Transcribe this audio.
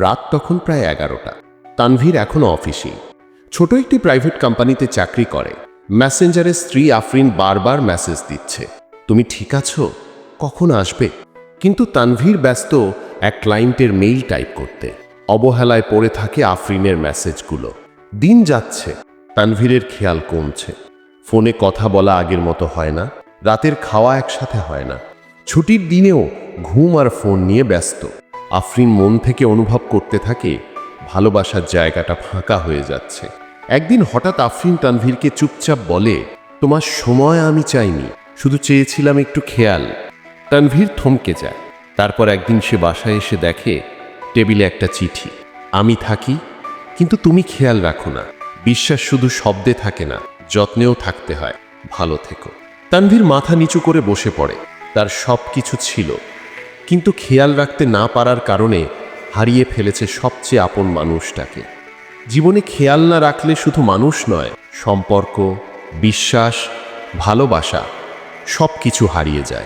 রাত তখন প্রায় এগারোটা। তানভীর এখনও অফিসেই ছোট একটি প্রাইভেট কোম্পানিতে চাকরি করে। মেসেঞ্জারের স্ত্রী আফরিন বারবার মেসেজ দিচ্ছে। তুমি ঠিক আছো? কখন আসবে? কিন্তু তানভীর ব্যস্ত এক ক্লায়েন্টের মেইল টাইপ করতে। অবহেলায় পড়ে থাকে আফরিনের মেসেজগুলো। দিন যাচ্ছে। তানভীরের খেয়াল কমছে। ফোনে কথা বলা আগের মতো হয় না। রাতের খাওয়া একসাথে হয় না। ছুটির দিনেও ঘুম আর ফোন নিয়ে ব্যস্ত। আফরিন মন থেকে অনুভব করতে থাকে, ভালোবাসার জায়গাটা ফাঁকা হয়ে যাচ্ছে। একদিন হঠাৎ আফরিন তানভীরকে চুপচাপ বলে, তোমার সময় আমি চাইনি, শুধু চেয়েছিলাম একটু খেয়াল। তানভীর থমকে যায়। তারপর একদিন সে বাসায় এসে দেখে, টেবিলে একটা চিঠি। আমি থাকি, কিন্তু তুমি খেয়াল রাখো না। বিশ্বাস শুধু শব্দে থাকে না, যত্নেও থাকতে হয়। ভালো থেকো। তানভীর মাথা নিচু করে বসে পড়ে। তার সব কিছু ছিল কিন্তু খেয়াল রাখতে না পারার কারণে হারিয়ে ফেলেছে সবচেয়ে আপন মানুষটাকে। জীবনে খেয়াল না রাখলে শুধু মানুষ নয়, সম্পর্ক, বিশ্বাস, ভালোবাসা সব কিছু হারিয়ে যায়।